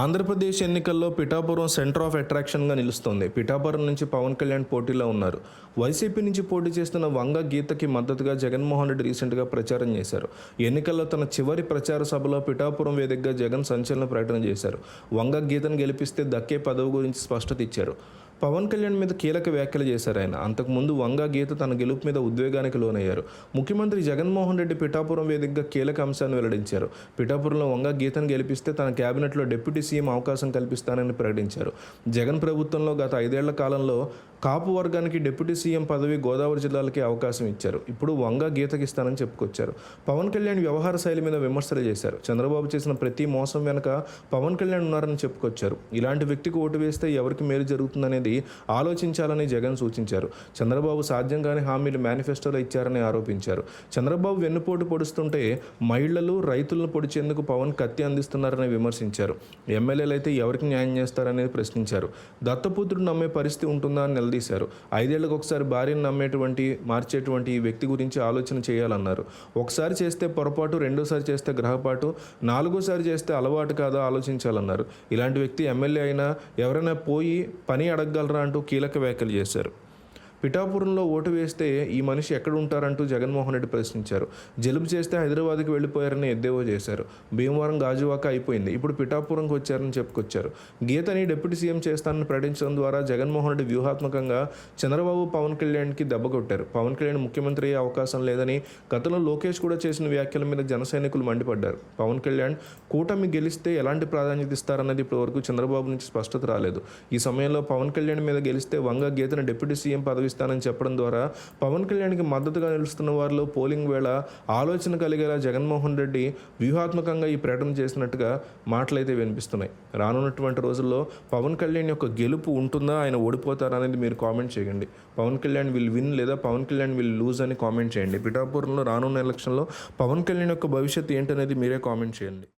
ఆంధ్రప్రదేశ్ ఎన్నికల్లో Pithapuram centre of అట్రాక్షన్గా నిలుస్తోంది. పిఠాపురం నుంచి పవన్ కళ్యాణ్ పోటీలో ఉన్నారు. వైసీపీ నుంచి పోటీ చేస్తున్న వంగ గీతకి మద్దతుగా జగన్మోహన్ రెడ్డి రీసెంట్గా ప్రచారం చేశారు. ఎన్నికల్లో తన చివరి ప్రచార సభలో పిఠాపురం వేదికగా జగన్ సంచలన ప్రకటన చేశారు. వంగ గీతను గెలిపిస్తే దక్కే పదవి గురించి స్పష్టత ఇచ్చారు. పవన్ కళ్యాణ్ మీద కీలక వ్యాఖ్యలు చేశారు ఆయన. అంతకుముందు వంగ గీత తన గెలుపు మీద ఉద్వేగానికి లోనయ్యారు. ముఖ్యమంత్రి జగన్మోహన్ రెడ్డి పిఠాపురం వేదికగా కీలక అంశాన్ని వెల్లడించారు. పిఠాపురంలో వంగా గీతను గెలిపిస్తే తన కేబినెట్లో డిప్యూటీ సీఎం అవకాశం కల్పిస్తానని ప్రకటించారు. జగన్ ప్రభుత్వంలో గత ఐదేళ్ళ కాలంలో కాపు వర్గానికి డిప్యూటీ సీఎం పదవి గోదావరి జిల్లాలకి అవకాశం ఇచ్చారు. ఇప్పుడు వంగ గీతకి ఇస్తానని చెప్పుకొచ్చారు. పవన్ కళ్యాణ్ వ్యవహార శైలి మీద విమర్శలు చేశారు. చంద్రబాబు చేసిన ప్రతి మోసం వెనుక పవన్ కళ్యాణ్ ఉన్నారని చెప్పుకొచ్చారు. ఇలాంటి వ్యక్తికి ఓటు వేస్తే ఎవరికి మేలు జరుగుతుందనేది ఆలోచించాలని జగన్ సూచించారు. చంద్రబాబు సాధ్యంగానే హామీలు మేనిఫెస్టోలో ఇచ్చారని ఆరోపించారు. చంద్రబాబు వెన్నుపోటు పొడుస్తుంటే మహిళలు రైతులను పొడిచేందుకు పవన్ కత్తి అందిస్తున్నారని విమర్శించారు. ఎమ్మెల్యేలు అయితే ఎవరికి న్యాయం చేస్తారనేది ప్రశ్నించారు. దత్తపుత్రుడు నమ్మే పరిస్థితి ఉంటుందా అని నిలదీశారు ఐదేళ్ళకు ఒకసారి భార్యను నమ్మేటువంటి మార్చేటువంటి ఈ వ్యక్తి గురించి ఆలోచన చేయాలన్నారు. ఒకసారి చేస్తే పొరపాటు రెండోసారి చేస్తే గ్రహపాటు నాలుగోసారి చేస్తే అలవాటు కాదా ఆలోచించాలన్నారు. ఇలాంటి వ్యక్తి ఎమ్మెల్యే అయినా ఎవరైనా పోయి పని అడగగలరా అంటూ కీలక వ్యాఖ్యలు చేశారు. పిఠాపురంలో ఓటు వేస్తే ఈ మనిషి ఎక్కడ ఉంటారంటూ జగన్మోహన్ రెడ్డి ప్రశ్నించారు. జలుబు చేస్తే హైదరాబాద్కి వెళ్ళిపోయారని ఎద్దేవా చేశారు. భీమవరం గాజువాక అయిపోయింది. ఇప్పుడు పిఠాపురంకి వచ్చారని చెప్పుకొచ్చారు. గీతని డిప్యూటీ సీఎం చేస్తానని ప్రకటించడం ద్వారా జగన్మోహన్ రెడ్డి వ్యూహాత్మకంగా చంద్రబాబు పవన్ కళ్యాణ్కి దెబ్బ కొట్టారు. పవన్ కళ్యాణ్ ముఖ్యమంత్రి అయ్యే అవకాశం లేదని గతంలో లోకేష్ కూడా చేసిన వ్యాఖ్యల మీద జనసైనికులు మండిపడ్డారు. పవన్ కళ్యాణ్ కూటమి గెలిస్తే ఎలాంటి ప్రాధాన్యత ఇస్తారన్నది ఇప్పటివరకు చంద్రబాబు నుంచి స్పష్టత రాలేదు. ఈ సమయంలో పవన్ కళ్యాణ్ మీద గెలిస్తే వంగ గీతను డిప్యూటీ సీఎం పదవి ఇస్తానని చెప్పడం ద్వారా పవన్ కళ్యాణ్కి మద్దతుగా నిలుస్తున్న వారిలో పోలింగ్ వేళ ఆలోచన కలిగేలా జగన్మోహన్ రెడ్డి వ్యూహాత్మకంగా ఈ ప్రకటన చేసినట్టుగా మాటలైతే వినిపిస్తున్నాయి. రానున్నటువంటి రోజుల్లో పవన్ కళ్యాణ్ యొక్క గెలుపు ఉంటుందా? ఆయన ఓడిపోతారా అనేది మీరు కామెంట్ చేయండి. పవన్ కళ్యాణ్ విల్ విన్ లేదా పవన్ కళ్యాణ్ విల్ లూజ్ అని కామెంట్ చేయండి. పిఠాపురంలో రానున్న ఎలక్షన్లో పవన్ కళ్యాణ్ యొక్క భవిష్యత్తు ఏంటనేది మీరే కామెంట్ చేయండి.